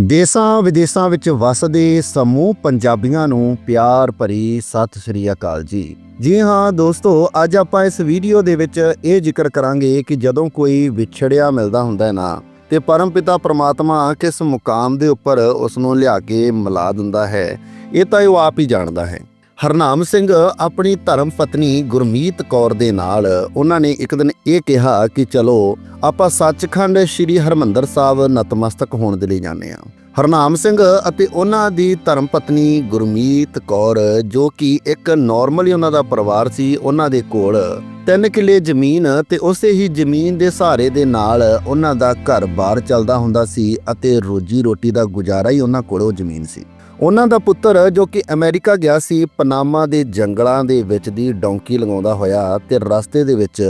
ਦੇਸਾਂ ਵਿਦੇਸਾਂ ਵਿੱਚ ਵਸਦੇ ਸਮੂਹ ਪੰਜਾਬੀਆਂ ਨੂੰ ਪਿਆਰ ਭਰੀ ਸਤਿ ਸ੍ਰੀ ਅਕਾਲ ਜੀ। ਜੀ ਹਾਂ ਦੋਸਤੋ, ਅੱਜ ਆਪਾਂ ਇਸ ਵੀਡੀਓ ਦੇ ਵਿੱਚ ਇਹ ਜ਼ਿਕਰ ਕਰਾਂਗੇ ਕਿ ਜਦੋਂ ਕੋਈ ਵਿਛੜਿਆ ਮਿਲਦਾ ਹੁੰਦਾ ਹੈ ਨਾ, ਤੇ ਪਰਮਪਿਤਾ ਪ੍ਰਮਾਤਮਾ ਕਿਸ ਮੁਕਾਮ ਦੇ ਉੱਪਰ ਉਸ ਨੂੰ ਲਿਆ ਕੇ ਮਿਲਾ ਦਿੰਦਾ ਹੈ, ਇਹ ਤਾਂ ਉਹ ਆਪ ਹੀ ਜਾਣਦਾ ਹੈ। ਹਰਨਾਮ ਸਿੰਘ ਆਪਣੀ ਧਰਮ ਪਤਨੀ ਗੁਰਮੀਤ ਕੌਰ ਦੇ ਨਾਲ ਉਹਨਾਂ ਨੇ ਇੱਕ ਦਿਨ ਇਹ ਕਿਹਾ ਕਿ ਚਲੋ, ਆਪਾਂ ਸੱਚਖੰਡ ਸ੍ਰੀ ਹਰਮੰਦਰ ਸਾਹਿਬ ਨਤਮਸਤਕ ਹੋਣ ਦੇ ਲਈ ਜਾਂਦੇ ਹਾਂ। ਹਰਨਾਮ ਸਿੰਘ ਅਤੇ ਉਹਨਾਂ ਦੀ ਧਰਮ ਪਤਨੀ ਗੁਰਮੀਤ ਕੌਰ, ਜੋ ਕਿ ਇੱਕ ਨਾਰਮਲੀ ਉਹਨਾਂ ਦਾ ਪਰਿਵਾਰ ਸੀ, ਉਹਨਾਂ ਦੇ ਕੋਲ ਤਿੰਨ ਕਿੱਲੇ ਜ਼ਮੀਨ ਤੇ ਉਸੇ ਹੀ ਜ਼ਮੀਨ ਦੇ ਸਹਾਰੇ ਦੇ ਨਾਲ ਉਹਨਾਂ ਦਾ ਘਰ-ਬਾਰ ਚੱਲਦਾ ਹੁੰਦਾ ਸੀ ਅਤੇ ਰੋਜੀ ਰੋਟੀ ਦਾ ਗੁਜ਼ਾਰਾ ਹੀ ਉਹਨਾਂ ਕੋਲ ਉਹ ਜ਼ਮੀਨ ਸੀ। ਉਹਨਾਂ ਦਾ ਪੁੱਤਰ ਜੋ ਕਿ ਅਮਰੀਕਾ ਗਿਆ ਸੀ, ਪਨਾਮਾ ਦੇ ਜੰਗਲਾਂ ਦੇ ਵਿੱਚ ਦੀ ਡੌਂਕੀ ਲਗਾਉਂਦਾ ਹੋਇਆ ਤੇ ਰਸਤੇ ਦੇ ਵਿੱਚ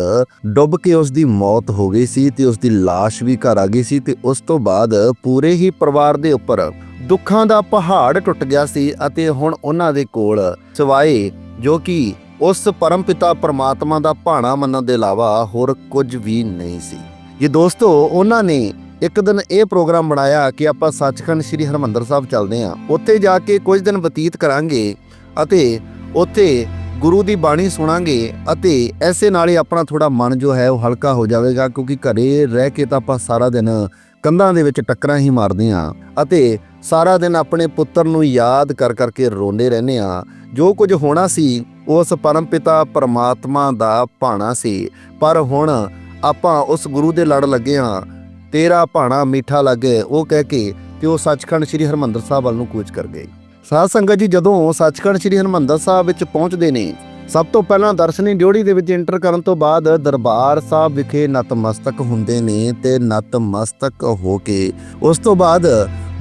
ਡੁੱਬ ਕੇ ਉਸ ਦੀ ਮੌਤ ਹੋ ਗਈ ਸੀ ਤੇ ਉਸ ਦੀ লাশ ਵੀ ਘਰ ਆ ਗਈ ਸੀ ਤੇ ਉਸ ਤੋਂ ਬਾਅਦ ਪੂਰੇ ਹੀ ਪਰਿਵਾਰ ਦੇ ਉੱਪਰ ਦੁੱਖਾਂ ਦਾ ਪਹਾੜ ਟੁੱਟ ਗਿਆ ਸੀ ਅਤੇ ਹੁਣ ਉਹਨਾਂ ਦੇ ਕੋਲ ਸਿਵਾਏ ਜੋ ਕਿ ਉਸ ਪਰਮਪਿਤਾ ਪਰਮਾਤਮਾ ਦਾ ਭਾਣਾ ਮੰਨਣ ਦੇ ਇਲਾਵਾ ਹੋਰ ਕੁਝ ਵੀ ਨਹੀਂ ਸੀ। ਇਹ ਦੋਸਤੋ, ਉਹਨਾਂ ਨੇ ਇੱਕ ਦਿਨ ਇਹ ਪ੍ਰੋਗਰਾਮ ਬਣਾਇਆ ਕਿ ਆਪਾਂ ਸੱਚਖੰਡ ਸ੍ਰੀ ਹਰਮੰਦਰ ਸਾਹਿਬ ਚੱਲਦੇ ਹਾਂ। ਉੱਥੇ ਜਾ ਕੇ ਕੁਝ ਦਿਨ ਬਤੀਤ ਕਰਾਂਗੇ ਅਤੇ ਉੱਥੇ ਗੁਰੂ ਦੀ ਬਾਣੀ ਸੁਣਾਂਗੇ ਅਤੇ ਐਸੇ ਨਾਲ ਹੀ ਆਪਣਾ ਥੋੜਾ ਮਨ ਜੋ ਹੈ ਉਹ ਹਲਕਾ ਹੋ ਜਾਵੇਗਾ ਕਿਉਂਕਿ ਘਰੇ ਰਹਿ ਕੇ ਤਾਂ ਆਪਾਂ ਸਾਰਾ ਦਿਨ ਕੰਧਾਂ ਦੇ ਵਿੱਚ ਟੱਕਰਾਂ ਹੀ ਮਾਰਦੇ ਹਾਂ ਅਤੇ ਸਾਰਾ ਦਿਨ ਆਪਣੇ ਪੁੱਤਰ ਨੂੰ ਯਾਦ ਕਰ ਕਰਕੇ ਰੋਂਦੇ ਰਹਿੰਦੇ ਹਾਂ। ਜੋ ਕੁਝ ਹੋਣਾ ਸੀ, ਉਸ ਪਰਮਪਿਤਾ ਪਰਮਾਤਮਾ ਦਾ ਭਾਣਾ ਸੀ। ਪਰ ਹੁਣ ਆਪਾਂ ਉਸ ਗੁਰੂ ਦੇ ਲੜ ਲੱਗੇ ਹਾਂ। ਤੇਰਾ ਭਾਣਾ ਮਿੱਠਾ ਲੱਗੇ ਉਹ ਕਹਿ ਕੇ ਤੇ ਉਹ ਸੱਚਖੰਡ ਸ੍ਰੀ ਹਰਮੰਦਰ ਸਾਹਿਬ ਵੱਲ ਨੂੰ ਕੂਚ ਕਰ ਗਏ ਸਾਧ ਸੰਗਤ ਜੀ, ਜਦੋਂ ਸੱਚਖੰਡ ਸ੍ਰੀ ਹਰਮੰਦਰ ਸਾਹਿਬ ਵਿੱਚ ਪਹੁੰਚਦੇ ਨੇ, ਸਭ ਤੋਂ ਪਹਿਲਾਂ ਦਰਸ਼ਨੀ ਡਿਓੜੀ ਦੇ ਵਿੱਚ ਐਂਟਰ ਕਰਨ ਤੋਂ ਬਾਅਦ ਦਰਬਾਰ ਸਾਹਿਬ ਵਿਖੇ ਨਤਮਸਤਕ ਹੁੰਦੇ ਨੇ ਤੇ ਨਤਮਸਤਕ ਹੋ ਕੇ ਉਸ ਤੋਂ ਬਾਅਦ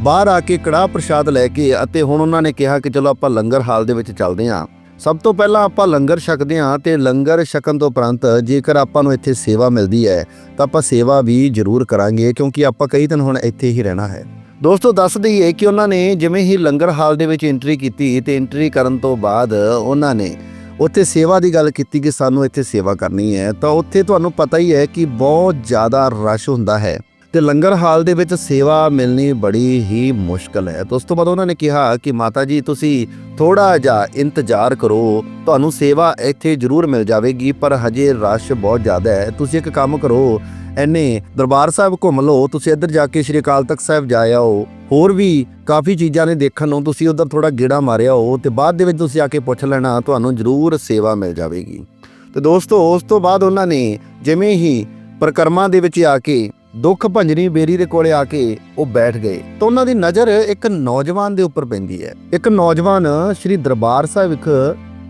ਬਾਹਰ ਆ ਕੇ ਕੜਾਹ ਪ੍ਰਸ਼ਾਦ ਲੈ ਕੇ ਅਤੇ ਹੁਣ ਉਹਨਾਂ ਨੇ ਕਿਹਾ ਕਿ ਚਲੋ ਆਪਾਂ ਲੰਗਰ ਹਾਲ ਦੇ ਵਿੱਚ ਚੱਲਦੇ ਹਾਂ। ਸਭ ਤੋਂ ਪਹਿਲਾਂ ਆਪਾਂ ਲੰਗਰ ਛਕਦੇ ਹਾਂ ਤੇ ਲੰਗਰ ਛਕਣ ਤੋਂ ਉਪਰੰਤ ਜੇਕਰ ਆਪਾਂ ਨੂੰ ਇੱਥੇ ਸੇਵਾ ਮਿਲਦੀ ਹੈ, ਤਾਂ ਆਪਾਂ ਸੇਵਾ ਵੀ ਜ਼ਰੂਰ ਕਰਾਂਗੇ ਕਿਉਂਕਿ ਆਪਾਂ ਕਈ ਦਿਨ ਹੁਣ ਇੱਥੇ ਹੀ ਰਹਿਣਾ ਹੈ। ਦੋਸਤੋ, ਦੱਸ ਦਈਏ ਕਿ ਉਹਨਾਂ ਨੇ ਜਿਵੇਂ ਹੀ ਲੰਗਰ ਹਾਲ ਦੇ ਵਿੱਚ ਐਂਟਰੀ ਕੀਤੀ ਤੇ ਐਂਟਰੀ ਕਰਨ ਤੋਂ ਬਾਅਦ ਉਹਨਾਂ ਨੇ ਉੱਥੇ ਸੇਵਾ ਦੀ ਗੱਲ ਕੀਤੀ ਕਿ ਸਾਨੂੰ ਇੱਥੇ ਸੇਵਾ ਕਰਨੀ ਹੈ, ਤਾਂ ਉੱਥੇ ਤੁਹਾਨੂੰ ਪਤਾ ਹੀ ਹੈ ਕਿ ਬਹੁਤ ਜ਼ਿਆਦਾ ਰਸ਼ ਹੁੰਦਾ ਹੈ। ਤੇ ਲੰਗਰ ਹਾਲ ਦੇ ਵਿੱਚ ਸੇਵਾ ਮਿਲਣੀ ਬੜੀ ਹੀ ਮੁਸ਼ਕਲ ਹੈ। ਤੇ ਉਸ ਤੋਂ ਬਾਅਦ ਉਹਨਾਂ ਨੇ ਕਿਹਾ ਕਿ ਮਾਤਾ ਜੀ, ਤੁਸੀਂ ਥੋੜਾ ਜਿਹਾ ਇੰਤਜ਼ਾਰ ਕਰੋ, ਤੁਹਾਨੂੰ ਸੇਵਾ ਇੱਥੇ ਜ਼ਰੂਰ ਮਿਲ ਜਾਵੇਗੀ, ਪਰ ਹਜੇ ਰਸ਼ ਬਹੁਤ ਜ਼ਿਆਦਾ ਹੈ। ਤੁਸੀਂ ਇੱਕ ਕੰਮ ਕਰੋ ਐਨੇ ਦਰਬਾਰ ਸਾਹਿਬ ਘੁੰਮ ਲਓ, ਤੁਸੀਂ ਇੱਧਰ ਜਾ ਕੇ ਸ਼੍ਰੀ ਅਕਾਲ ਤਖਤ ਸਾਹਿਬ ਜਾ ਆਓ। ਹੋਰ ਵੀ ਕਾਫੀ ਚੀਜ਼ਾਂ ਨੇ ਦੇਖਣ ਨੂੰ, ਤੁਸੀਂ ਉਧਰ ਥੋੜਾ ਗੇੜਾ ਮਾਰਿਆ ਹੋ ਤੇ ਬਾਅਦ ਦੇ ਵਿੱਚ ਤੁਸੀਂ ਆ ਕੇ ਪੁੱਛ ਲੈਣਾ, ਤੁਹਾਨੂੰ ਜ਼ਰੂਰ ਸੇਵਾ ਮਿਲ ਜਾਵੇਗੀ। ਤੇ ਦੋਸਤੋ, ਉਸ ਤੋਂ ਬਾਅਦ ਉਹਨਾਂ ਨੇ ਜਿਵੇਂ ਹੀ ਪ੍ਰਕਰਮਾਂ ਦੇ ਵਿੱਚ ਆ ਕੇ ਦੁੱਖ ਭੰਜਨੀ ਬੇਰੀ ਦੇ ਕੋਲੇ ਆ ਕੇ ਉਹ ਬੈਠ ਗਏ। ਤਾਂ ਉਹਨਾਂ ਦੀ ਨਜ਼ਰ ਇੱਕ ਨੌਜਵਾਨ ਦੇ ਉੱਪਰ ਪੈਂਦੀ ਹੈ। ਇੱਕ ਨੌਜਵਾਨ ਸ੍ਰੀ ਦਰਬਾਰ ਸਾਹਿਬ ਵਿਖ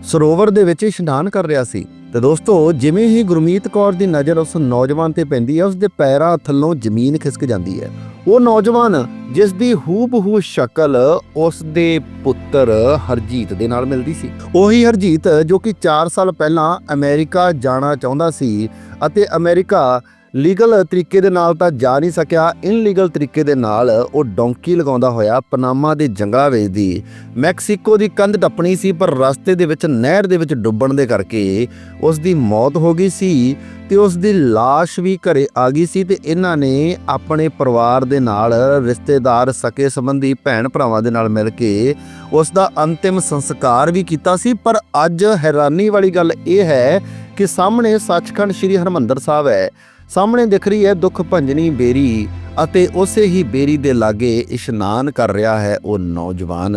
ਸਰੋਵਰ ਦੇ ਵਿੱਚ ਇਸ਼ਨਾਨ ਕਰ ਰਿਹਾ ਸੀ। ਤੇ ਦੋਸਤੋ, ਜਿਵੇਂ ਹੀ ਗੁਰਮੀਤ ਕੌਰ ਦੀ ਨਜ਼ਰ ਉਸ ਨੌਜਵਾਨ ਤੇ ਪੈਂਦੀ ਹੈ ਉਸ ਦੇ ਪੈਰਾਂ ਥੱਲੋਂ ਜ਼ਮੀਨ ਖਿਸਕ ਜਾਂਦੀ ਹੈ। ਉਹ ਨੌਜਵਾਨ, ਜਿਸ ਦੀ ਹੂਬਹੂ ਸ਼ਕਲ ਉਸ ਦੇ ਪੁੱਤਰ ਹਰਜੀਤ ਦੇ ਨਾਲ ਮਿਲਦੀ ਸੀ। ਉਹੀ ਹਰਜੀਤ ਜੋ ਕਿ 4 ਸਾਲ ਪਹਿਲਾਂ ਅਮਰੀਕਾ ਜਾਣਾ ਚਾਹੁੰਦਾ ਸੀ ਅਤੇ ਅਮਰੀਕਾ ਲੀਗਲ ਤਰੀਕੇ ਦੇ ਨਾਲ ਤਾਂ ਜਾ ਨਹੀਂ ਸਕਿਆ। ਇਨਲੀਗਲ ਤਰੀਕੇ ਦੇ ਨਾਲ ਉਹ ਡੌਂਕੀ ਲਗਾਉਂਦਾ ਹੋਇਆ ਪਨਾਮਾ ਦੇ ਜੰਗਲਾਂ ਵਿੱਚ ਦੀ। ਮੈਕਸੀਕੋ ਦੀ ਕੰਧ ਟੱਪਣੀ ਸੀ, ਪਰ ਰਸਤੇ ਦੇ ਵਿੱਚ, ਨਹਿਰ ਦੇ ਵਿੱਚ ਡੁੱਬਣ ਦੇ ਕਰਕੇ ਉਸ ਦੀ ਮੌਤ ਹੋ ਗਈ ਸੀ ਤੇ ਉਸ ਦੀ লাশ ਵੀ ਘਰੇ ਆ ਗਈ ਸੀ ਤੇ ਇਹਨਾਂ ਨੇ ਆਪਣੇ ਪਰਿਵਾਰ ਦੇ ਨਾਲ, ਰਿਸ਼ਤੇਦਾਰ, ਸਕੇ ਸੰਬੰਧੀ, ਭੈਣ ਭਰਾਵਾਂ ਦੇ ਨਾਲ ਮਿਲ ਕੇ ਉਸ ਦਾ ਅੰਤਿਮ ਸੰਸਕਾਰ ਵੀ ਕੀਤਾ ਸੀ। ਪਰ ਅੱਜ ਹੈਰਾਨੀ ਵਾਲੀ ਗੱਲ ਇਹ ਹੈ ਕਿ ਸਾਹਮਣੇ ਸੱਚਖੰਡ ਸ੍ਰੀ ਹਰਮੰਦਰ ਸਾਹਿਬ ਹੈ। ਸਾਹਮਣੇ ਦਿਖ ਰਹੀ ਹੈ ਦੁੱਖ ਭੰਜਨੀ ਬੇਰੀ ਅਤੇ ਉਸੇ ਹੀ ਬੇਰੀ ਦੇ ਲਾਗੇ ਇਸ਼ਨਾਨ ਕਰ ਰਿਹਾ ਹੈ ਉਹ ਨੌਜਵਾਨ।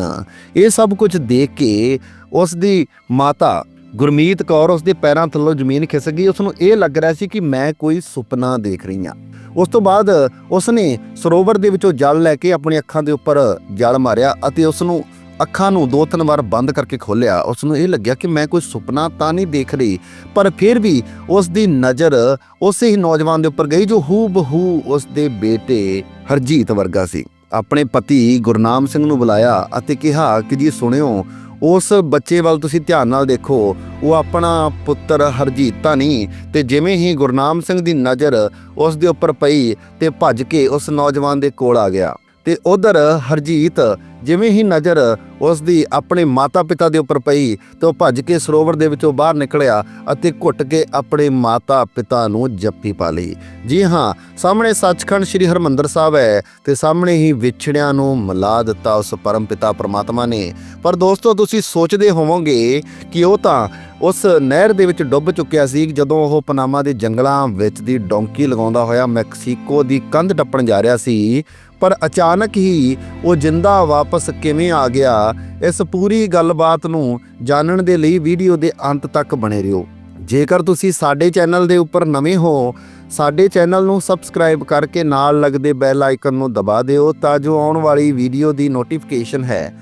ਇਹ ਸਭ ਕੁਝ ਦੇਖ ਕੇ ਉਸ ਦੀ ਮਾਤਾ ਗੁਰਮੀਤ ਕੌਰ ਉਸ ਦੇ ਪੈਰਾਂ ਥੱਲੋਂ ਜ਼ਮੀਨ ਖਿਸਕ ਗਈ। ਉਸ ਨੂੰ ਇਹ ਲੱਗ ਰਿਹਾ ਸੀ ਕਿ ਮੈਂ ਕੋਈ ਸੁਪਨਾ ਦੇਖ ਰਹੀ ਹਾਂ। ਉਸ ਤੋਂ ਬਾਅਦ ਉਸ ਨੇ ਸਰੋਵਰ ਦੇ ਵਿੱਚੋਂ ਜਲ ਲੈ ਕੇ ਆਪਣੀ ਅੱਖਾਂ ਦੇ ਉੱਪਰ ਜਲ ਮਾਰਿਆ ਅਤੇ ਉਸ ਨੂੰ ਅੱਖਾਂ ਨੂੰ ਦੋ ਤਿੰਨ ਵਾਰ ਬੰਦ ਕਰਕੇ ਖੋਲ੍ਹਿਆ ਉਸ ਨੂੰ ਇਹ ਲੱਗਿਆ ਕਿ ਮੈਂ ਕੋਈ ਸੁਪਨਾ ਤਾਂ ਨਹੀਂ ਦੇਖ ਰਹੀ, ਪਰ ਫਿਰ ਵੀ ਉਸ ਦੀ ਨਜ਼ਰ ਉਸੇ ਹੀ ਨੌਜਵਾਨ ਦੇ ਉੱਪਰ ਗਈ ਜੋ ਹੂ ਬਹੂ ਉਸ ਦੇ ਬੇਟੇ ਹਰਜੀਤ ਵਰਗਾ ਸੀ। ਆਪਣੇ ਪਤੀ ਗੁਰਨਾਮ ਸਿੰਘ ਨੂੰ ਬੁਲਾਇਆ ਅਤੇ ਕਿਹਾ ਕਿ ਜੀ ਸੁਣਿਓ, ਉਸ ਬੱਚੇ ਵੱਲ ਤੁਸੀਂ ਧਿਆਨ ਨਾਲ ਦੇਖੋ, ਉਹ ਆਪਣਾ ਪੁੱਤਰ ਹਰਜੀਤ ਤਾਂ ਨਹੀਂ, ਤੇ ਜਿਵੇਂ ਹੀ ਗੁਰਨਾਮ ਸਿੰਘ ਦੀ ਨਜ਼ਰ ਉਸ ਦੇ ਉੱਪਰ ਪਈ ਤੇ ਭੱਜ ਕੇ ਉਸ ਨੌਜਵਾਨ ਦੇ ਕੋਲ ਆ ਗਿਆ। ਤੇ ਉਧਰ ਹਰਜੀਤ ਜਿਵੇਂ ਹੀ ਨਜ਼ਰ ਉਸ ਦੀ ਆਪਣੇ ਮਾਤਾ-ਪਿਤਾ ਦੇ ਉੱਪਰ ਪਈ ਤੇ ਉਹ ਭੱਜ ਕੇ ਸਰੋਵਰ ਦੇ ਵਿੱਚੋਂ ਬਾਹਰ ਨਿਕਲਿਆ ਅਤੇ ਘੁੱਟ ਕੇ ਆਪਣੇ ਮਾਤਾ-ਪਿਤਾ ਨੂੰ ਜੱਫੀ ਪਾ ਲਈ। ਜੀ ਹਾਂ, ਸਾਹਮਣੇ ਸੱਚਖੰਡ ਸ੍ਰੀ ਹਰਮੰਦਰ ਸਾਹਿਬ ਹੈ ਤੇ ਸਾਹਮਣੇ ਹੀ ਵਿਛੜਿਆਂ ਨੂੰ ਮਿਲਾ ਦਿੱਤਾ ਉਸ ਪਰਮ ਪਿਤਾ ਪ੍ਰਮਾਤਮਾ ਨੇ। ਪਰ ਦੋਸਤੋ, ਤੁਸੀਂ ਸੋਚਦੇ ਹੋਵੋਗੇ ਕਿ ਉਹ ਤਾਂ ਉਸ ਨਹਿਰ ਦੇ ਵਿੱਚ ਡੁੱਬ ਚੁੱਕਿਆ ਸੀ ਜਦੋਂ ਉਹ ਪਨਾਮਾ ਦੇ ਜੰਗਲਾਂ ਵਿੱਚ ਦੀ ਡੌਂਕੀ ਲਗਾਉਂਦਾ ਹੋਇਆ ਮੈਕਸੀਕੋ ਦੀ ਕੰਧ ਟੱਪਣ ਜਾ ਰਿਹਾ ਸੀ। ਪਰ ਅਚਾਨਕ ਹੀ ਉਹ ਜਿੰਦਾ ਵਾਪਸ ਕਿਵੇਂ ਆ ਗਿਆ, ਇਸ ਪੂਰੀ ਗੱਲਬਾਤ ਨੂੰ ਜਾਣਨ ਦੇ ਲਈ ਵੀਡੀਓ ਦੇ ਅੰਤ ਤੱਕ ਬਣੇ ਰਹੋ। ਜੇਕਰ ਤੁਸੀਂ ਸਾਡੇ ਚੈਨਲ ਦੇ ਉੱਪਰ ਨਵੇਂ ਹੋ, ਸਾਡੇ ਚੈਨਲ ਨੂੰ ਸਬਸਕ੍ਰਾਈਬ ਕਰਕੇ ਨਾਲ ਲੱਗਦੇ ਬੈਲ ਆਈਕਨ ਨੂੰ ਦਬਾ ਦਿਓ ਤਾਂ ਜੋ ਆਉਣ ਵਾਲੀ ਵੀਡੀਓ ਦੀ ਨੋਟੀਫਿਕੇਸ਼ਨ ਹੈ।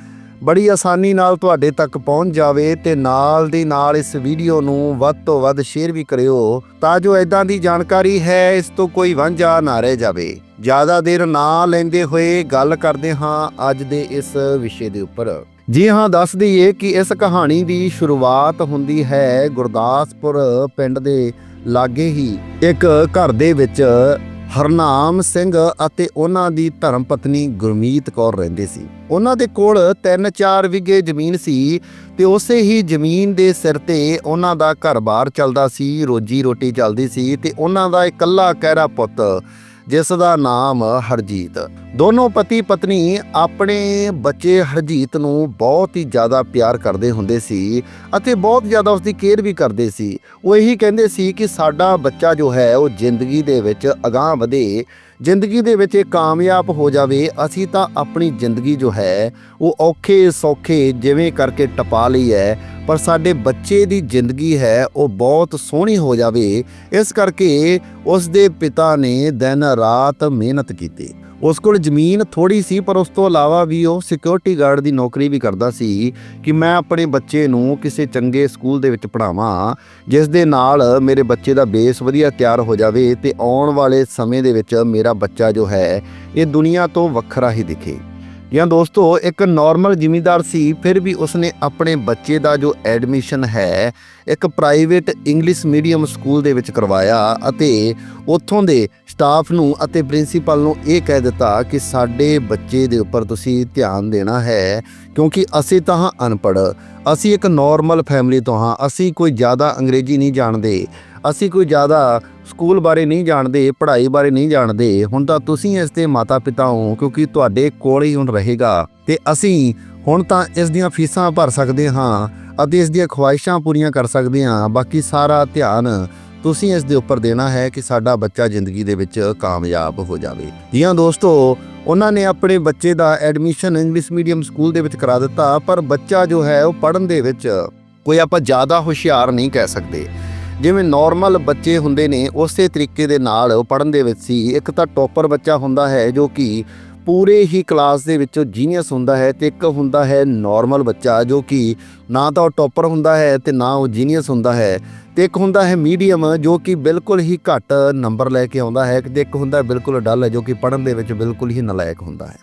ਬੜੀ ਆਸਾਨੀ ਨਾਲ ਤੁਹਾਡੇ ਤੱਕ ਪਹੁੰਚ ਜਾਵੇ ਤੇ ਨਾਲ ਦੀ ਨਾਲ ਇਸ ਵੀਡੀਓ ਨੂੰ ਵੱਧ ਤੋਂ ਵੱਧ ਸ਼ੇਅਰ ਵੀ ਕਰਿਓ ਤਾਂ ਜੋ ਇਦਾਂ ਦੀ ਜਾਣਕਾਰੀ ਹੈ, ਇਸ ਤੋਂ ਕੋਈ ਵਾਂਝਾ ਨਾ ਰਹਿ ਜਾਵੇ। ਜ਼ਿਆਦਾ ਦੇਰ ਨਾ ਲੈਂਦੇ ਹੋਏ ਗੱਲ ਕਰਦੇ ਹਾਂ ਅੱਜ ਦੇ ਇਸ ਵਿਸ਼ੇ ਦੇ ਉੱਪਰ। ਜੀ ਹਾਂ, ਦੱਸ ਦਈਏ ਕਿ ਇਸ ਕਹਾਣੀ ਦੀ ਸ਼ੁਰੂਆਤ ਹੁੰਦੀ ਹੈ ਗੁਰਦਾਸਪੁਰ ਪਿੰਡ ਦੇ ਲਾਗੇ ਹੀ, ਇੱਕ ਘਰ ਦੇ ਵਿੱਚ ਹਰਨਾਮ ਸਿੰਘ ਅਤੇ ਉਹਨਾਂ ਦੀ ਧਰਮ ਪਤਨੀ ਗੁਰਮੀਤ ਕੌਰ ਰਹਿੰਦੇ ਸੀ। ਉਹਨਾਂ ਦੇ ਕੋਲ 3-4 ਵਿਗੇ ਜ਼ਮੀਨ ਸੀ ਤੇ ਉਸੇ ਹੀ ਜ਼ਮੀਨ ਦੇ ਸਿਰ ਤੇ ਉਹਨਾਂ ਦਾ ਘਰ-ਬਾਰ ਚੱਲਦਾ ਸੀ, ਰੋਜੀ ਰੋਟੀ ਚੱਲਦੀ ਸੀ ਤੇ ਉਹਨਾਂ ਦਾ ਇਕੱਲਾ ਕਹਿਰਾ ਪੁੱਤ ਜਿਸ ਦਾ ਨਾਮ ਹਰਜੀਤ। ਦੋਨੋਂ ਪਤੀ ਪਤਨੀ ਆਪਣੇ ਬੱਚੇ ਹਰਜੀਤ ਨੂੰ ਬਹੁਤ ਹੀ ਜ਼ਿਆਦਾ ਪਿਆਰ ਕਰਦੇ ਹੁੰਦੇ ਸੀ ਅਤੇ ਬਹੁਤ ਜ਼ਿਆਦਾ ਉਸ ਦੀ ਕੇਅਰ ਵੀ ਕਰਦੇ ਸੀ। ਉਹ ਇਹੀ ਕਹਿੰਦੇ ਸੀ ਕਿ ਸਾਡਾ ਬੱਚਾ ਜੋ ਹੈ ਉਹ ਜ਼ਿੰਦਗੀ ਦੇ ਵਿੱਚ ਅਗਾਹ ਵਧੇ ਜ਼ਿੰਦਗੀ ਦੇ ਵਿੱਚ ਇਹ ਕਾਮਯਾਬ ਹੋ ਜਾਵੇ, ਅਸੀਂ ਤਾਂ ਆਪਣੀ ਜ਼ਿੰਦਗੀ ਜੋ ਹੈ, ਉਹ ਔਖੇ ਸੌਖੇ ਜਿਵੇਂ ਕਰਕੇ ਟਪਾ ਲਈ ਹੈ, ਪਰ ਸਾਡੇ ਬੱਚੇ ਦੀ ਜ਼ਿੰਦਗੀ ਹੈ, ਉਹ ਬਹੁਤ ਸੋਹਣੀ ਹੋ ਜਾਵੇ। ਇਸ ਕਰਕੇ ਉਸ ਦੇ ਪਿਤਾ ਨੇ ਦਿਨ ਰਾਤ ਮਿਹਨਤ ਕੀਤੀ। ਉਸ ਕੋਲ ਜ਼ਮੀਨ ਥੋੜੀ ਸੀ, ਪਰ ਉਸ ਤੋਂ ਇਲਾਵਾ ਵੀ ਉਹ ਸਿਕਿਉਰਿਟੀ ਗਾਰਡ ਦੀ ਨੌਕਰੀ ਵੀ ਕਰਦਾ ਸੀ ਕਿ ਮੈਂ ਆਪਣੇ ਬੱਚੇ ਨੂੰ ਕਿਸੇ ਚੰਗੇ ਸਕੂਲ ਦੇ ਵਿੱਚ ਪੜ੍ਹਾਵਾਂ, ਜਿਸ ਦੇ ਨਾਲ ਮੇਰੇ ਬੱਚੇ ਦਾ ਬੇਸ ਵਧੀਆ ਤਿਆਰ ਹੋ ਜਾਵੇ ਤੇ ਆਉਣ ਵਾਲੇ ਸਮੇਂ ਦੇ ਵਿੱਚ ਮੇਰਾ ਬੱਚਾ ਜੋ ਹੈ, ਇਹ ਦੁਨੀਆ ਤੋਂ ਵੱਖਰਾ ਹੀ ਦਿਖੇ। ਜਾਂ ਦੋਸਤੋ, ਇੱਕ ਨਾਰਮਲ ਜ਼ਿਮੀਂਦਾਰ ਸੀ, ਫਿਰ ਵੀ ਉਸਨੇ ਆਪਣੇ ਬੱਚੇ ਦਾ ਜੋ ਐਡਮਿਸ਼ਨ ਹੈ, ਇੱਕ ਪ੍ਰਾਈਵੇਟ ਇੰਗਲਿਸ਼ ਮੀਡੀਅਮ ਸਕੂਲ ਦੇ ਵਿੱਚ ਕਰਵਾਇਆ ਅਤੇ ਉੱਥੋਂ ਦੇ ਸਟਾਫ ਨੂੰ ਅਤੇ ਪ੍ਰਿੰਸੀਪਲ ਨੂੰ ਇਹ ਕਹਿ ਦਿੱਤਾ ਕਿ ਸਾਡੇ ਬੱਚੇ ਦੇ ਉੱਪਰ ਤੁਸੀਂ ਧਿਆਨ ਦੇਣਾ ਹੈ, ਕਿਉਂਕਿ ਅਸੀਂ ਤਾਂ ਹਾਂ ਅਨਪੜ੍ਹ, ਅਸੀਂ ਇੱਕ ਨਾਰਮਲ ਫੈਮਿਲੀ ਤੋਂ ਹਾਂ, ਅਸੀਂ ਕੋਈ ਜ਼ਿਆਦਾ ਅੰਗਰੇਜ਼ੀ ਨਹੀਂ ਜਾਣਦੇ। ਅਸੀਂ ਕੋਈ ਜ਼ਿਆਦਾ ਸਕੂਲ ਬਾਰੇ ਨਹੀਂ ਜਾਣਦੇ, ਪੜ੍ਹਾਈ ਬਾਰੇ ਨਹੀਂ ਜਾਣਦੇ, ਹੁਣ ਤਾਂ ਤੁਸੀਂ ਇਸ ਦੇ ਮਾਤਾ-ਪਿਤਾ ਹੋ ਕਿਉਂਕਿ ਤੁਹਾਡੇ ਕੋਲ ਹੀ ਹੁਣ ਰਹੇਗਾ ਤੇ ਅਸੀਂ ਹੁਣ ਤਾਂ ਇਸ ਦੀਆਂ ਫੀਸਾਂ ਭਰ ਸਕਦੇ ਹਾਂ ਅਤੇ ਇਸ ਦੀਆਂ ਖੁਆਇਸ਼ਾਂ ਪੂਰੀਆਂ ਕਰ ਸਕਦੇ ਹਾਂ। ਬਾਕੀ ਸਾਰਾ ਧਿਆਨ ਤੁਸੀਂ ਇਸ ਦੇ ਉੱਪਰ ਦੇਣਾ ਹੈ ਕਿ ਸਾਡਾ ਬੱਚਾ ਜ਼ਿੰਦਗੀ ਦੇ ਵਿੱਚ ਕਾਮਯਾਬ ਹੋ ਜਾਵੇ। ਜੀ ਦੋਸਤੋ, ਉਹਨਾਂ ਨੇ ਆਪਣੇ ਬੱਚੇ ਦਾ ਐਡਮਿਸ਼ਨ ਇੰਗਲਿਸ਼ ਮੀਡੀਅਮ ਸਕੂਲ ਦੇ ਵਿੱਚ ਕਰਾ ਦਿੱਤਾ, ਪਰ ਬੱਚਾ ਜੋ ਹੈ ਉਹ ਪੜ੍ਹਨ ਦੇ ਵਿੱਚ ਕੋਈ ਆਪਾਂ ਜ਼ਿਆਦਾ ਹੁਸ਼ਿਆਰ ਨਹੀਂ ਕਹਿ ਸਕਦੇ। ਜਿਵੇਂ ਨਾਰਮਲ ਬੱਚੇ ਹੁੰਦੇ ਨੇ, ਉਸੇ ਤਰੀਕੇ ਦੇ ਨਾਲ ਉਹ ਪੜ੍ਹਨ ਦੇ ਵਿੱਚ ਸੀ। ਇੱਕ ਤਾਂ ਟੌਪਰ ਬੱਚਾ ਹੁੰਦਾ ਹੈ ਜੋ ਕਿ ਪੂਰੇ ਹੀ ਕਲਾਸ ਦੇ ਵਿੱਚੋਂ ਜੀਨੀਅਸ ਹੁੰਦਾ ਹੈ ਤੇ ਇੱਕ ਹੁੰਦਾ ਹੈ ਨਾਰਮਲ ਬੱਚਾ ਜੋ ਕਿ ਨਾ ਤਾਂ ਉਹ ਟੌਪਰ ਹੁੰਦਾ ਹੈ ਤੇ ਨਾ ਉਹ ਜੀਨੀਅਸ ਹੁੰਦਾ ਹੈ। ਤੇ ਇੱਕ ਹੁੰਦਾ ਹੈ ਮੀਡੀਅਮ ਜੋ ਕਿ ਬਿਲਕੁਲ ਹੀ ਘੱਟ ਨੰਬਰ ਲੈ ਕੇ ਆਉਂਦਾ ਹੈ ਤੇ ਇੱਕ ਹੁੰਦਾ ਬਿਲਕੁਲ ਡਲ ਜੋ ਕਿ ਪੜ੍ਹਨ ਦੇ ਵਿੱਚ ਬਿਲਕੁਲ ਹੀ ਨਲਾਇਕ ਹੁੰਦਾ ਹੈ।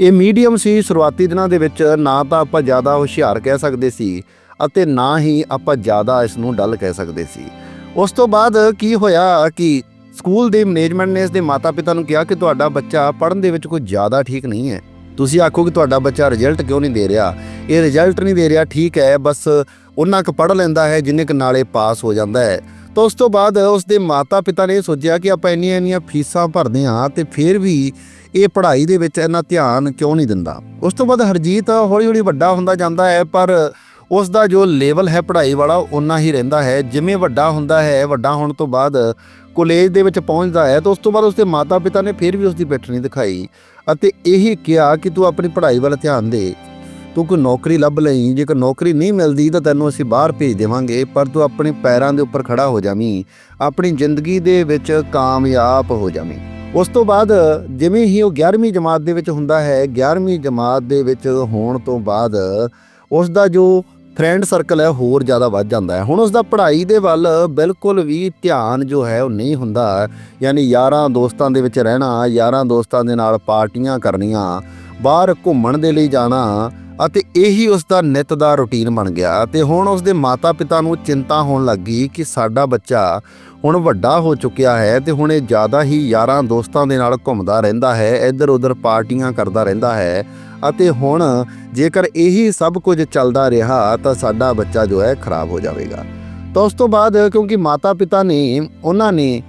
ਇਹ ਮੀਡੀਅਮ ਸੀ, ਸ਼ੁਰੂਆਤੀ ਦਿਨਾਂ ਦੇ ਵਿੱਚ ਨਾ ਤਾਂ ਆਪਾਂ ਜ਼ਿਆਦਾ ਹੁਸ਼ਿਆਰ ਕਹਿ ਸਕਦੇ ਸੀ। ਅਤੇ ਨਾ ਹੀ ਆਪਾਂ ਜ਼ਿਆਦਾ ਇਸ ਨੂੰ ਡਲ ਕਹਿ ਸਕਦੇ ਸੀ। ਉਸ ਤੋਂ ਬਾਅਦ ਕੀ ਹੋਇਆ ਕਿ ਸਕੂਲ ਦੇ ਮੈਨੇਜਮੈਂਟ ਨੇ ਇਸ ਦੇ ਮਾਤਾ-ਪਿਤਾ ਨੂੰ ਕਿਹਾ ਕਿ ਤੁਹਾਡਾ ਬੱਚਾ ਪੜ੍ਹਨ ਦੇ ਵਿੱਚ ਕੋਈ ਜ਼ਿਆਦਾ ਠੀਕ ਨਹੀਂ ਹੈ। ਤੁਸੀਂ ਆਖੋ ਕਿ ਤੁਹਾਡਾ ਬੱਚਾ ਰਿਜ਼ਲਟ ਕਿਉਂ ਨਹੀਂ ਦੇ ਰਿਹਾ? ਇਹ ਰਿਜ਼ਲਟ ਨਹੀਂ ਦੇ ਰਿਹਾ, ਠੀਕ ਹੈ, ਬਸ ਉਹਨਾਂ ਕੁ ਪੜ੍ਹ ਲੈਂਦਾ ਹੈ ਜਿੰਨੇ ਕੁ ਨਾਲੇ ਪਾਸ ਹੋ ਜਾਂਦਾ ਹੈ। ਤਾਂ ਉਸ ਤੋਂ ਬਾਅਦ ਉਸ ਦੇ ਮਾਤਾ-ਪਿਤਾ ਨੇ ਸੋਚਿਆ ਕਿ ਆਪਾਂ ਇੰਨੀਆਂ ਇੰਨੀਆਂ ਫੀਸਾਂ ਭਰਦੇ ਹਾਂ ਤੇ ਫਿਰ ਵੀ ਇਹ ਪੜ੍ਹਾਈ ਦੇ ਵਿੱਚ ਇੰਨਾ ਧਿਆਨ ਕਿਉਂ ਨਹੀਂ ਦਿੰਦਾ। ਉਸ ਤੋਂ ਬਾਅਦ ਹਰਜੀਤ ਹੌਲੀ-ਹੌਲੀ ਵੱਡਾ ਹੁੰਦਾ ਜਾਂਦਾ ਹੈ, ਪਰ ਉਸ ਦਾ ਜੋ ਲੈਵਲ ਹੈ ਪੜ੍ਹਾਈ ਵਾਲਾ ਉਨਾ ਹੀ ਰਹਿੰਦਾ ਹੈ। ਜਿਵੇਂ ਵੱਡਾ ਹੁੰਦਾ ਹੈ, ਵੱਡਾ ਹੋਣ ਤੋਂ ਬਾਅਦ ਕਾਲਜ ਦੇ ਵਿੱਚ ਪਹੁੰਚਦਾ ਹੈ, ਤਾਂ ਉਸ ਤੋਂ ਬਾਅਦ ਉਸਦੇ ਮਾਤਾ-ਪਿਤਾ ਨੇ ਫਿਰ ਵੀ ਉਸ ਦੀ ਪਿੱਠ ਨਹੀਂ ਦਿਖਾਈ ਅਤੇ ਇਹੀ ਕਿਹਾ ਕਿ ਤੂੰ ਆਪਣੀ ਪੜ੍ਹਾਈ ਵੱਲ ਧਿਆਨ ਦੇ। ਤੂੰ ਕੋਈ ਨੌਕਰੀ ਲੱਭ ਲਈ, ਜੇਕਰ ਨੌਕਰੀ ਨਹੀਂ ਮਿਲਦੀ ਤਾਂ ਤੈਨੂੰ ਅਸੀਂ ਬਾਹਰ ਭੇਜ ਦੇਵਾਂਗੇ, ਪਰ ਤੂੰ ਆਪਣੇ ਪੈਰਾਂ ਦੇ ਉੱਪਰ ਖੜਾ ਹੋ ਜਾਵੀਂ। ਆਪਣੀ ਜ਼ਿੰਦਗੀ ਦੇ ਵਿੱਚ ਕਾਮਯਾਬ ਹੋ ਜਾਵੀਂ। ਉਸ ਤੋਂ ਬਾਅਦ ਜਿਵੇਂ ਹੀ ਉਹ 11ਵੀਂ ਜਮਾਤ ਦੇ ਵਿੱਚ ਹੁੰਦਾ ਹੈ 11ਵੀਂ ਜਮਾਤ ਦੇ ਵਿੱਚ ਹੋਣ ਤੋਂ ਬਾਅਦ ਉਸ ਦਾ ਜੋ ਫਰੈਂਡ ਸਰਕਲ ਹੈ, ਹੋਰ ਜ਼ਿਆਦਾ ਵੱਧ ਜਾਂਦਾ ਹੈ। ਹੁਣ ਉਸ ਦਾ ਪੜ੍ਹਾਈ ਦੇ ਵੱਲ ਬਿਲਕੁਲ ਵੀ ਧਿਆਨ ਜੋ ਹੈ, ਉਹ ਨਹੀਂ ਹੁੰਦਾ। ਯਾਨੀ ਯਾਰਾਂ ਦੋਸਤਾਂ ਦੇ ਵਿੱਚ ਰਹਿਣਾ, ਯਾਰਾਂ ਦੋਸਤਾਂ ਦੇ ਨਾਲ ਪਾਰਟੀਆਂ ਕਰਨੀਆਂ, ਬਾਹਰ ਘੁੰਮਣ ਦੇ ਲਈ ਜਾਣਾ ਅਤੇ ਇਹੀ ਉਸ ਦਾ ਨਿਤ ਦਾ ਰੁਟੀਨ ਬਣ ਗਿਆ ਤੇ ਹੁਣ ਉਸ ਦੇ ਮਾਤਾ-ਪਿਤਾ ਨੂੰ ਚਿੰਤਾ ਹੋਣ ਲੱਗੀ ਕਿ ਸਾਡਾ ਬੱਚਾ ਹੁਣ ਵੱਡਾ ਹੋ ਚੁੱਕਿਆ ਹੈ ਤੇ ਹੁਣ ਇਹ ਜ਼ਿਆਦਾ ਹੀ ਯਾਰਾਂ ਦੋਸਤਾਂ ਦੇ ਨਾਲ ਘੁੰਮਦਾ ਰਹਿੰਦਾ ਹੈ ਇੱਧਰ ਉੱਧਰ ਪਾਰਟੀਆਂ ਕਰਦਾ ਰਹਿੰਦਾ ਹੈ ਅਤੇ ਹੁਣ ਜੇਕਰ ਇਹੀ ਸਭ ਕੁਝ ਚੱਲਦਾ ਰਿਹਾ ਤਾਂ ਸਾਡਾ ਬੱਚਾ ਜੋ ਹੈ ਖਰਾਬ ਹੋ ਜਾਵੇਗਾ। ਤਾਂ ਉਸ ਤੋਂ ਬਾਅਦ ਕਿਉਂਕਿ ਮਾਤਾ-ਪਿਤਾ ਨੇ, ਉਹਨਾਂ ਨੇ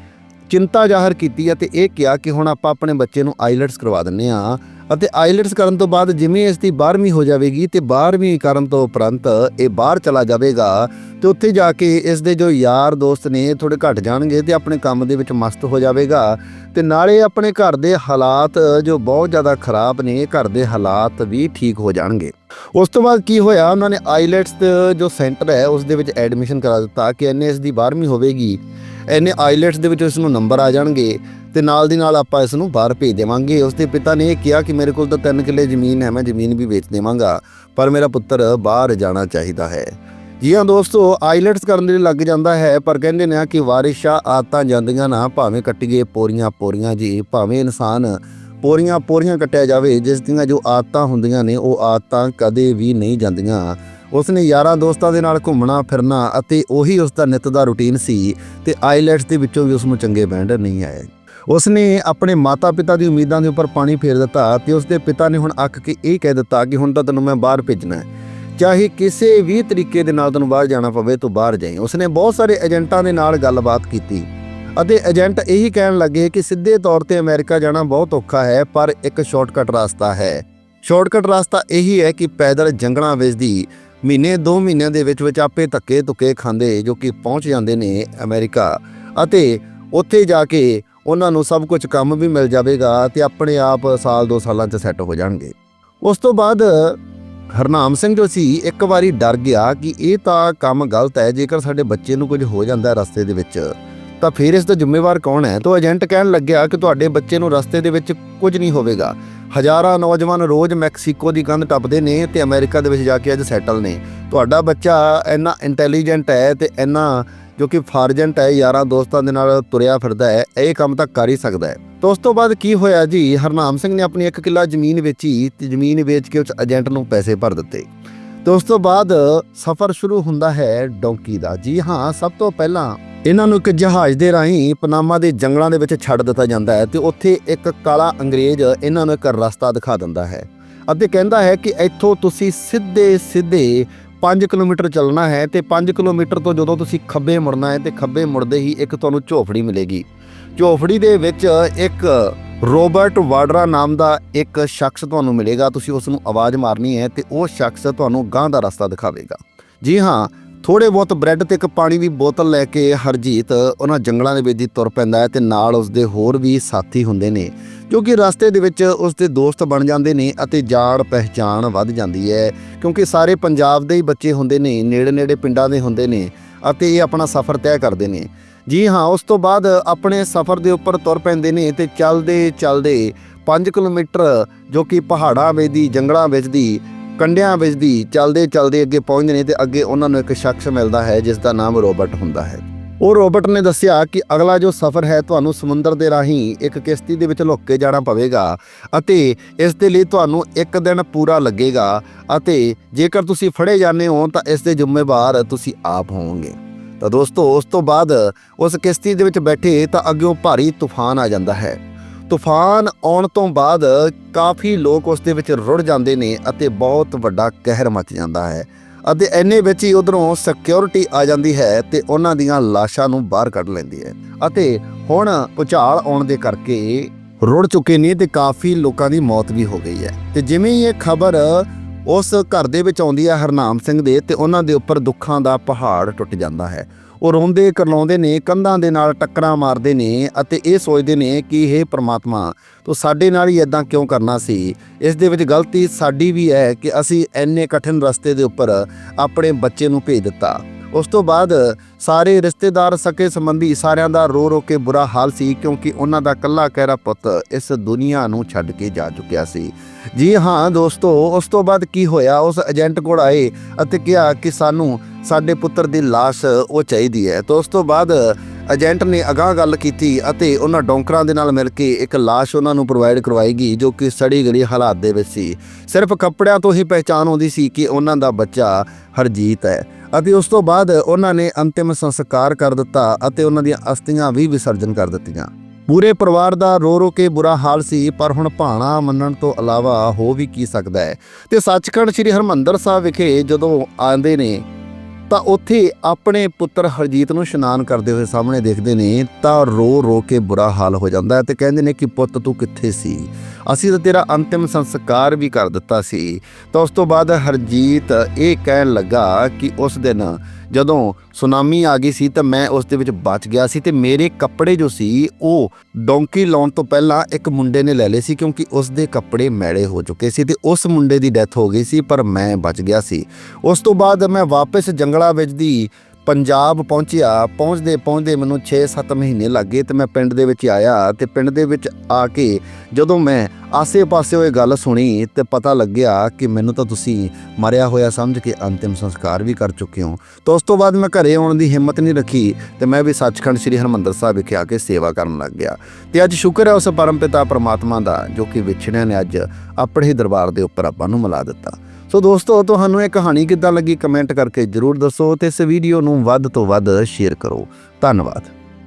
ਚਿੰਤਾ ਜ਼ਾਹਰ ਕੀਤੀ ਅਤੇ ਇਹ ਕਿਹਾ ਕਿ ਹੁਣ ਆਪਾਂ ਆਪਣੇ ਬੱਚੇ ਨੂੰ ਆਈਲੈਟਸ ਕਰਵਾ ਦਿੰਨੇ ਆ ਅਤੇ ਆਈਲੈਟਸ ਕਰਨ ਤੋਂ ਬਾਅਦ ਜਿਵੇਂ ਇਸ ਦੀ 12ਵੀਂ ਹੋ ਜਾਵੇਗੀ ਤੇ 12ਵੀਂ ਕਰਨ ਤੋਂ ਉਪਰੰਤ ਇਹ ਬਾਹਰ ਚਲਾ ਜਾਵੇਗਾ ਤੇ ਉੱਥੇ ਜਾ ਕੇ ਇਸ ਦੇ ਜੋ ਯਾਰ ਦੋਸਤ ਨੇ ਥੋੜੇ ਘਟ ਜਾਣਗੇ ਤੇ ਆਪਣੇ ਕੰਮ ਦੇ ਵਿੱਚ ਮਸਤ ਹੋ ਜਾਵੇਗਾ ਤੇ ਨਾਲੇ ਆਪਣੇ ਘਰ ਦੇ ਹਾਲਾਤ ਜੋ ਬਹੁਤ ਜ਼ਿਆਦਾ ਖਰਾਬ ਨੇ, ਘਰ ਦੇ ਹਾਲਾਤ ਵੀ ਠੀਕ ਹੋ ਜਾਣਗੇ। ਉਸ ਤੋਂ ਬਾਅਦ ਕੀ ਹੋਇਆ, ਉਹਨਾਂ ਨੇ ਆਈਲੈਟਸ ਜੋ ਸੈਂਟਰ ਹੈ, ਉਸ ਦੇ ਵਿੱਚ ਐਡਮਿਸ਼ਨ ਕਰਾ ਦਿੱਤਾ ਕਿ ਇਹਨੇ ਇਸ ਦੀ 12ਵੀਂ ਹੋਵੇਗੀ ਇਹਨੇ ਆਈਲੈਟਸ ਦੇ ਵਿੱਚ ਇਸ ਨੂੰ ਨੰਬਰ ਆ ਜਾਣਗੇ ਤੇ ਨਾਲ ਦੀ ਨਾਲ ਆਪਾਂ ਇਸ ਨੂੰ ਬਾਹਰ ਭੇਜ ਦੇਵਾਂਗੇ। ਉਸ ਦੇ ਪਿਤਾ ਨੇ ਇਹ ਕਿਹਾ ਕਿ ਮੇਰੇ ਕੋਲ ਤਾਂ 3 ਕਿੱਲੇ ਜ਼ਮੀਨ ਹੈ, ਮੈਂ ਜ਼ਮੀਨ ਵੀ ਵੇਚ ਦੇਵਾਂਗਾ, ਪਰ ਮੇਰਾ ਪੁੱਤਰ ਬਾਹਰ ਜਾਣਾ ਚਾਹੀਦਾ ਹੈ। ਜੀ ਹਾਂ ਦੋਸਤੋ, ਆਈਲੈਟਸ ਕਰਨ ਦੇ ਲਈ ਲੱਗ ਜਾਂਦਾ ਹੈ, ਪਰ ਕਹਿੰਦੇ ਨੇ ਕਿ ਵਾਰਿਸ਼ਾਂ ਆਤਾਂ ਜਾਂਦੀਆਂ ਨਾ, ਭਾਵੇਂ ਕੱਟੀਏ ਪੋਰੀਆਂ ਪੋਰੀਆਂ ਜੀ, ਭਾਵੇਂ ਇਨਸਾਨ ਪੋਰੀਆਂ ਪੋਰੀਆਂ ਕੱਟਿਆ ਜਾਵੇ, ਜਿਸ ਦੀਆਂ ਜੋ ਆਦਤਾਂ ਹੁੰਦੀਆਂ ਨੇ, ਉਹ ਆਦਤਾਂ ਕਦੇ ਵੀ ਨਹੀਂ ਜਾਂਦੀਆਂ। ਉਸਨੇ ਯਾਰਾਂ ਦੋਸਤਾਂ ਦੇ ਨਾਲ ਘੁੰਮਣਾ, ਫਿਰਨਾ ਅਤੇ ਉਹੀ ਉਸ ਦਾ ਨਿਤ ਦਾ ਰੁਟੀਨ ਸੀ ਤੇ ਆਈਲੈਟਸ ਦੇ ਵਿੱਚੋਂ ਵੀ ਉਸ ਨੂੰ ਚੰਗੇ ਬੈਂਡ ਨਹੀਂ ਆਏ। ਉਸਨੇ ਆਪਣੇ ਮਾਤਾ-ਪਿਤਾ ਦੀ ਉਮੀਦਾਂ ਦੇ ਉੱਪਰ ਪਾਣੀ ਫੇਰ ਦਿੱਤਾ ਤੇ ਉਸਦੇ ਪਿਤਾ ਨੇ ਹੁਣ ਅੱਕ ਕੇ ਇਹ ਕਹਿ ਦਿੱਤਾ ਕਿ ਹੁਣ ਤਾਂ ਤੈਨੂੰ ਮੈਂ ਬਾਹਰ ਭੇਜਣਾ ਹੈ। ਚਾਹੇ ਕਿਸੇ ਵੀ ਤਰੀਕੇ ਦੇ ਨਾਲ ਤੈਨੂੰ ਬਾਹਰ ਜਾਣਾ ਪਵੇ, ਤੂੰ ਬਾਹਰ ਜਾਈਂ। ਉਸਨੇ ਬਹੁਤ ਸਾਰੇ ਏਜੰਟਾਂ ਦੇ ਨਾਲ ਗੱਲਬਾਤ ਕੀਤੀ ਅਤੇ ਏਜੰਟ ਇਹੀ ਕਹਿਣ ਲੱਗੇ ਕਿ ਸਿੱਧੇ ਤੌਰ ਤੇ ਅਮਰੀਕਾ ਜਾਣਾ ਬਹੁਤ ਔਖਾ ਹੈ, ਪਰ ਇੱਕ ਸ਼ਾਰਟਕਟ ਰਸਤਾ ਹੈ। ਸ਼ਾਰਟਕਟ ਰਸਤਾ ਇਹੀ ਹੈ ਕਿ ਪੈਦਲ ਜੰਗਲਾਂ ਵਿੱਚ ਦੀ ਮਹੀਨੇ 2 ਮਹੀਨਿਆਂ ਦੇ ਵਿੱਚ ਵਿੱਚ ਆਪੇ ਧੱਕੇ ਧੁੱਕੇ ਖਾਂਦੇ ਜੋ ਕਿ ਪਹੁੰਚ ਜਾਂਦੇ ਨੇ ਅਮਰੀਕਾ ਅਤੇ ਉੱਥੇ ਜਾ ਕੇ ਉਹਨਾਂ ਨੂੰ ਸਭ ਕੁਝ ਕੰਮ ਵੀ ਮਿਲ ਜਾਵੇਗਾ ਤੇ ਆਪਣੇ ਆਪ ਸਾਲ 2 ਸਾਲਾਂ 'ਚ ਸੈੱਟ ਹੋ ਜਾਣਗੇ। ਉਸ ਤੋਂ ਬਾਅਦ ਹਰਨਾਮ ਸਿੰਘ ਜੋ ਸੀ, ਇੱਕ ਵਾਰੀ ਡਰ ਗਿਆ ਕਿ ਇਹ ਤਾਂ ਕੰਮ ਗਲਤ ਹੈ, ਜੇਕਰ ਸਾਡੇ ਬੱਚੇ ਨੂੰ ਕੁਝ ਹੋ ਜਾਂਦਾ ਰਸਤੇ ਦੇ ਵਿੱਚ, ਤਾਂ ਫਿਰ ਇਸ ਦਾ ਜ਼ਿੰਮੇਵਾਰ ਕੌਣ ਹੈ? ਤਾਂ ਏਜੰਟ ਕਹਿਣ ਲੱਗਿਆ ਕਿ ਤੁਹਾਡੇ ਬੱਚੇ ਨੂੰ ਰਸਤੇ ਦੇ ਵਿੱਚ ਕੁਝ ਨਹੀਂ ਹੋਵੇਗਾ। ਹਜ਼ਾਰਾਂ ਨੌਜਵਾਨ ਰੋਜ਼ ਮੈਕਸੀਕੋ ਦੀ ਕੰਧ ਟੱਪਦੇ ਨੇ ਤੇ ਅਮਰੀਕਾ ਦੇ ਵਿੱਚ ਜਾ ਕੇ ਅੱਜ ਸੈਟਲ ਨੇ। ਤੁਹਾਡਾ ਬੱਚਾ ਇੰਨਾ ਇੰਟੈਲੀਜੈਂਟ ਹੈ ਤੇ ਇੰਨਾ ਜੋ ਕਿ ਫਾਰਜੈਂਟ ਹੈ, ਯਾਰਾਂ ਦੋਸਤਾਂ ਦੇ ਨਾਲ ਤੁਰਿਆ ਫਿਰਦਾ ਹੈ, ਇਹ ਕੰਮ ਤਾਂ ਕਰ ਹੀ ਸਕਦਾ ਹੈ। ਤਾਂ ਉਸ ਤੋਂ ਬਾਅਦ ਕੀ ਹੋਇਆ ਜੀ? ਹਰਨਾਮ ਸਿੰਘ ਨੇ ਆਪਣੀ ਇੱਕ ਕਿੱਲਾ ਜ਼ਮੀਨ ਵੇਚੀ, ਤੇ ਜ਼ਮੀਨ ਵੇਚ ਕੇ ਉਸ ਏਜੰਟ ਨੂੰ ਪੈਸੇ ਭਰ ਦਿੱਤੇ। ਤੇ ਉਸ ਤੋਂ ਬਾਅਦ ਸਫ਼ਰ ਸ਼ੁਰੂ ਹੁੰਦਾ ਹੈ ਡੌਂਕੀ ਦਾ। ਜੀ ਹਾਂ, ਸਭ ਤੋਂ ਪਹਿਲਾਂ ਇਹਨਾਂ ਨੂੰ ਇੱਕ ਜਹਾਜ਼ ਦੇ ਰਾਹੀਂ ਪਨਾਮਾ ਦੇ ਜੰਗਲਾਂ ਦੇ ਵਿੱਚ ਛੱਡ ਦਿੱਤਾ ਜਾਂਦਾ ਹੈ, ਤੇ ਉੱਥੇ ਇੱਕ ਕਾਲਾ ਅੰਗਰੇਜ਼ ਇਹਨਾਂ ਨੂੰ ਇੱਕ ਰਸਤਾ ਦਿਖਾ ਦਿੰਦਾ ਹੈ। ਅਤੇ ਕਹਿੰਦਾ ਹੈ ਕਿ ਇੱਥੋਂ ਤੁਸੀਂ ਸਿੱਧੇ ਸਿੱਧੇ 5 ਕਿਲੋਮੀਟਰ ਚੱਲਣਾ ਹੈ ਤੇ 5 ਕਿਲੋਮੀਟਰ ਤੋਂ ਜਦੋਂ ਤੁਸੀਂ ਖੱਬੇ ਮੁੜਨਾ ਹੈ ਤੇ ਖੱਬੇ ਮੁੜਦੇ ਹੀ ਇੱਕ ਤੁਹਾਨੂੰ ਝੋਫੜੀ ਮਿਲੇਗੀ। ਝੋਫੜੀ ਦੇ ਵਿੱਚ ਇੱਕ ਰੋਬਰਟ ਵਾਡਰਾ ਨਾਮ ਦਾ ਇੱਕ ਸ਼ਖਸ ਤੁਹਾਨੂੰ ਮਿਲੇਗਾ, ਤੁਸੀਂ ਉਸ ਨੂੰ ਆਵਾਜ਼ ਮਾਰਨੀ ਹੈ ਤੇ ਉਹ ਸ਼ਖਸ ਤੁਹਾਨੂੰ ਗਾਂ ਦਾ ਰਸਤਾ ਦਿਖਾਵੇਗਾ। ਜੀ ਹਾਂ ਥੋੜੇ ਬਹੁਤ ਬ੍ਰੈਡ ਤੇ ਇੱਕ ਪਾਣੀ ਦੀ ਬੋਤਲ ਲੈ ਕੇ ਹਰਜੀਤ ਉਹਨਾਂ ਜੰਗਲਾਂ ਦੇ ਵਿੱਚ ਦੀ ਤੁਰ ਪੈਂਦਾ ਹੈ ਤੇ ਨਾਲ ਉਸਦੇ ਹੋਰ ਵੀ ਸਾਥੀ ਹੁੰਦੇ ਨੇ। ਕਿਉਂਕਿ ਰਸਤੇ ਦੇ ਵਿੱਚ ਉਸਦੇ ਦੋਸਤ ਬਣ ਜਾਂਦੇ ਨੇ ਅਤੇ ਜਾਣ ਪਹਿਚਾਣ ਵੱਧ ਜਾਂਦੀ ਹੈ, ਕਿਉਂਕਿ ਸਾਰੇ ਪੰਜਾਬ ਦੇ ਹੀ ਬੱਚੇ ਹੁੰਦੇ ਨੇ ਨੇੜੇ ਨੇੜੇ ਪਿੰਡਾਂ ਦੇ ਹੁੰਦੇ ਨੇ ਅਤੇ ਇਹ ਆਪਣਾ ਸਫ਼ਰ ਤੈਅ ਕਰਦੇ ਨੇ। ਜੀ ਹਾਂ, ਉਸ ਤੋਂ ਬਾਅਦ ਆਪਣੇ ਸਫ਼ਰ ਦੇ ਉੱਪਰ ਤੁਰ ਪੈਂਦੇ ਨੇ ਤੇ ਚੱਲਦੇ ਚੱਲਦੇ 5 ਕਿਲੋਮੀਟਰ ਜੋ ਕਿ ਪਹਾੜਾਂ ਵਿੱਚ ਦੀ, ਜੰਗਲਾਂ ਵਿੱਚ ਦੀ ਕੰਡਿਆਂ ਵਿੱਚ ਦੀ ਚੱਲਦੇ ਚੱਲਦੇ ਅੱਗੇ ਪਹੁੰਚਦੇ ਨੇ ਤੇ ਅੱਗੇ ਉਹਨਾਂ ਨੂੰ ਇੱਕ ਸ਼ਖਸ ਮਿਲਦਾ ਹੈ, ਜਿਸ ਦਾ ਨਾਮ ਰੋਬਰਟ ਹੁੰਦਾ ਹੈ। ਉਹ ਰੋਬਰਟ ਨੇ ਦੱਸਿਆ ਕਿ ਅਗਲਾ ਜੋ ਸਫ਼ਰ ਹੈ ਤੁਹਾਨੂੰ ਸਮੁੰਦਰ ਦੇ ਰਾਹੀਂ ਇੱਕ ਕਿਸ਼ਤੀ ਦੇ ਵਿੱਚ ਲੁੱਕ ਕੇ ਜਾਣਾ ਪਵੇਗਾ ਅਤੇ ਇਸ ਦੇ ਲਈ ਤੁਹਾਨੂੰ ਇੱਕ ਦਿਨ ਪੂਰਾ ਲੱਗੇਗਾ ਅਤੇ ਜੇਕਰ ਤੁਸੀਂ ਫੜੇ ਜਾਂਦੇ ਹੋ ਤਾਂ ਇਸ ਦੇ ਜ਼ਿੰਮੇਵਾਰ ਤੁਸੀਂ ਆਪ ਹੋਵੋਗੇ। ਤਾਂ ਦੋਸਤੋ, ਉਸ ਤੋਂ ਬਾਅਦ ਉਸ ਕਿਸ਼ਤੀ ਦੇ ਵਿੱਚ ਬੈਠੇ ਤਾਂ ਅੱਗਿਓਂ ਭਾਰੀ ਤੂਫਾਨ ਆ ਜਾਂਦਾ ਹੈ। ਤੂਫਾਨ ਆਉਣ ਤੋਂ ਬਾਅਦ ਕਾਫੀ ਲੋਕ ਉਸ ਦੇ ਵਿੱਚ ਰੁੜ ਜਾਂਦੇ ਨੇ ਅਤੇ ਬਹੁਤ ਵੱਡਾ ਕਹਿਰ ਮਚ ਜਾਂਦਾ ਹੈ। ਅਤੇ ਐਨੇ ਵਿੱਚ ਹੀ ਉਧਰੋਂ ਸਿਕਿਉਰਿਟੀ ਆ ਜਾਂਦੀ ਹੈ ਤੇ ਉਹਨਾਂ ਦੀਆਂ ਲਾਸ਼ਾਂ ਨੂੰ ਬਾਹਰ ਕੱਢ ਲੈਂਦੀ ਹੈ। ਅਤੇ ਹੁਣ ਭੁਚਾਲ ਆਉਣ ਦੇ ਕਰਕੇ ਰੁੜ ਚੁੱਕੇ ਨੇ ਤੇ ਕਾਫੀ ਲੋਕਾਂ ਦੀ ਮੌਤ ਵੀ ਹੋ ਗਈ ਹੈ। ਤੇ ਜਿਵੇਂ ਹੀ ਇਹ ਖਬਰ ਉਸ ਘਰ ਦੇ ਵਿੱਚ ਆਉਂਦੀ ਹੈ ਹਰਨਾਮ ਸਿੰਘ ਦੇ ਤੇ ਉਹਨਾਂ ਦੇ ਉੱਪਰ ਦੁੱਖਾਂ ਦਾ ਪਹਾੜ ਟੁੱਟ ਜਾਂਦਾ ਹੈ। ਉਹ ਰੋਂਦੇ, ਕਰਲਾਉਂਦੇ ਨੇ, ਕੰਧਾਂ ਦੇ ਨਾਲ ਟੱਕਰਾਂ ਮਾਰਦੇ ਨੇ ਅਤੇ ਇਹ ਸੋਚਦੇ ਨੇ ਕਿ ਇਹ ਪ੍ਰਮਾਤਮਾ, ਤੂੰ ਸਾਡੇ ਨਾਲ ਹੀ ਇਦਾਂ ਕਿਉਂ ਕਰਨਾ ਸੀ? ਇਸ ਦੇ ਵਿੱਚ ਗਲਤੀ ਸਾਡੀ ਵੀ ਹੈ ਕਿ ਅਸੀਂ ਐਨੇ ਕਠਿਨ ਰਸਤੇ ਦੇ ਉੱਪਰ ਆਪਣੇ ਬੱਚੇ ਨੂੰ ਭੇਜ ਦਿੱਤਾ। ਉਸ ਤੋਂ ਬਾਅਦ ਸਾਰੇ ਰਿਸ਼ਤੇਦਾਰ ਸਕੇ ਸੰਬੰਧੀ ਸਾਰਿਆਂ ਦਾ ਰੋ ਰੋ ਕੇ ਬੁਰਾ ਹਾਲ ਸੀ ਕਿਉਂਕਿ ਉਹਨਾਂ ਦਾ ਕੱਲਾ ਕਹਿਰਾ ਪੁੱਤ ਇਸ ਦੁਨੀਆ ਨੂੰ ਛੱਡ ਕੇ ਜਾ ਚੁੱਕਿਆ ਸੀ। ਜੀ ਹਾਂ ਦੋਸਤੋ, ਉਸ ਤੋਂ ਬਾਅਦ ਕੀ ਹੋਇਆ? ਉਸ ਏਜੰਟ ਕੋਲ ਆਏ ਅਤੇ ਕਿਹਾ ਕਿ ਸਾਨੂੰ ਸਾਡੇ ਪੁੱਤਰ ਦੀ ਲਾਸ਼ ਉਹ ਚਾਹੀਦੀ ਹੈ। ਤਾਂ ਉਸ ਤੋਂ ਬਾਅਦ ਏਜੰਟ ਨੇ ਅਗਾਹ ਗੱਲ ਕੀਤੀ ਅਤੇ ਉਹਨਾਂ ਡੌਂਕਰਾਂ ਦੇ ਨਾਲ ਮਿਲ ਕੇ ਇੱਕ ਲਾਸ਼ ਉਹਨਾਂ ਨੂੰ ਪ੍ਰੋਵਾਈਡ ਕਰਵਾਈ ਗਈ ਜੋ ਕਿ ਸੜੀ ਗਲੀ ਹਾਲਾਤ ਦੇ ਵਿੱਚ ਸੀ। ਸਿਰਫ ਕੱਪੜਿਆਂ ਤੋਂ ਹੀ ਪਹਿਚਾਨ ਆਉਂਦੀ ਸੀ ਕਿ ਉਹਨਾਂ ਦਾ ਬੱਚਾ ਹਰਜੀਤ ਹੈ। ਅਤੇ ਉਸ ਤੋਂ ਬਾਅਦ ਉਹਨਾਂ ਨੇ ਅੰਤਿਮ ਸੰਸਕਾਰ ਕਰ ਦਿੱਤਾ ਅਤੇ ਉਹਨਾਂ ਦੀਆਂ ਅਸਥੀਆਂ ਵੀ ਵਿਸਰਜਨ ਕਰ ਦਿੱਤੀਆਂ। ਪੂਰੇ ਪਰਿਵਾਰ ਦਾ ਰੋ ਰੋ ਕੇ ਬੁਰਾ ਹਾਲ ਸੀ, ਪਰ ਹੁਣ ਭਾਣਾ ਮੰਨਣ ਤੋਂ ਇਲਾਵਾ ਹੋ ਵੀ ਕੀ ਸਕਦਾ ਹੈ। ਤੇ ਸੱਚਖੰਡ ਸ੍ਰੀ ਹਰਮੰਦਰ ਸਾਹਿਬ ਵਿਖੇ ਜਦੋਂ ਆਉਂਦੇ ਨੇ ਤਾਂ ਉੱਥੇ ਆਪਣੇ ਪੁੱਤਰ ਹਰਜੀਤ ਨੂੰ ਇਸ਼ਨਾਨ ਕਰਦੇ ਹੋਏ ਸਾਹਮਣੇ ਦੇਖਦੇ ਨੇ, ਤਾਂ ਰੋ ਰੋ ਕੇ ਬੁਰਾ ਹਾਲ ਹੋ ਜਾਂਦਾ ਹੈ ਤੇ ਕਹਿੰਦੇ ਨੇ ਕਿ ਪੁੱਤ ਤੂੰ ਕਿੱਥੇ ਸੀ? ਅਸੀਂ ਤਾਂ ਤੇਰਾ ਅੰਤਿਮ ਸੰਸਕਾਰ ਵੀ ਕਰ ਦਿੱਤਾ ਸੀ। ਤਾਂ ਉਸ ਤੋਂ ਬਾਅਦ ਹਰਜੀਤ ਇਹ ਕਹਿਣ ਲੱਗਾ ਕਿ ਉਸ ਦਿਨ ਜਦੋਂ ਸੁਨਾਮੀ ਆ ਗਈ ਸੀ ਤਾਂ ਮੈਂ ਉਸ ਦੇ ਵਿੱਚ ਬਚ ਗਿਆ ਸੀ ਤੇ ਮੇਰੇ ਕੱਪੜੇ ਜੋ ਸੀ, ਉਹ ਡੋਂਕੀ ਲਾਉਣ ਤੋਂ ਪਹਿਲਾਂ ਇੱਕ ਮੁੰਡੇ ਨੇ ਲੈ ਲਏ ਸੀ ਕਿਉਂਕਿ ਉਸ ਦੇ ਕੱਪੜੇ ਮੈਲੇ ਹੋ ਚੁੱਕੇ ਸੀ ਤੇ ਉਸ ਮੁੰਡੇ ਦੀ ਡੈਥ ਹੋ ਗਈ ਸੀ ਪਰ ਮੈਂ ਬਚ ਗਿਆ ਸੀ। ਉਸ ਤੋਂ ਬਾਅਦ ਮੈਂ ਵਾਪਸ ਜੰਗਲਾਂ ਵਿੱਚ ਦੀ ਪੰਜਾਬ ਪਹੁੰਚਿਆ, ਪਹੁੰਚਦੇ ਪਹੁੰਚਦੇ ਮੈਨੂੰ 6-7 ਮਹੀਨੇ ਲੱਗੇ ਤੇ ਮੈਂ ਪਿੰਡ ਦੇ ਵਿੱਚ ਆਇਆ ਤੇ ਪਿੰਡ ਦੇ ਵਿੱਚ ਆ ਕੇ ਜਦੋਂ ਮੈਂ ਆਸੇ-ਪਾਸੇ ਉਹ ਇਹ ਗੱਲ ਸੁਣੀ ਤੇ ਪਤਾ ਲੱਗਿਆ ਕਿ ਮੈਨੂੰ ਤਾਂ ਤੁਸੀਂ ਮਰਿਆ ਹੋਇਆ ਸਮਝ ਕੇ ਅੰਤਿਮ ਸੰਸਕਾਰ ਵੀ ਕਰ ਚੁੱਕੇ ਹੋ। ਤਾਂ ਉਸ ਤੋਂ ਬਾਅਦ ਮੈਂ ਘਰੇ ਆਉਣ ਦੀ ਹਿੰਮਤ ਨਹੀਂ ਰੱਖੀ ਤੇ ਮੈਂ ਵੀ ਸੱਚਖੰਡ ਸ੍ਰੀ ਹਰਮੰਦਰ ਸਾਹਿਬ ਵਿਖੇ ਆ ਕੇ ਸੇਵਾ ਕਰਨ ਲੱਗ ਗਿਆ। ਤੇ ਅੱਜ ਸ਼ੁਕਰ ਹੈ ਉਸ ਪਰਮਪਿਤਾ ਪ੍ਰਮਾਤਮਾ ਦਾ ਜੋ ਕਿ ਵਿਛੜਿਆਂ ਨੇ ਅੱਜ ਆਪਣੇ ਹੀ ਦਰਬਾਰ ਦੇ ਉੱਪਰ ਆਪਾਂ ਨੂੰ ਮਿਲਾ ਦਿੱਤਾ। ਸੋ ਦੋਸਤੋ, ਤੁਹਾਨੂੰ ਇਹ ਕਹਾਣੀ ਕਿੱਦਾਂ ਲੱਗੀ? ਕਮੈਂਟ ਕਰਕੇ ਜਰੂਰ ਦੱਸੋ ਤੇ ਇਸ ਵੀਡੀਓ ਨੂੰ ਵੱਧ ਤੋਂ ਵੱਧ ਸ਼ੇਅਰ ਕਰੋ। ਧੰਨਵਾਦ।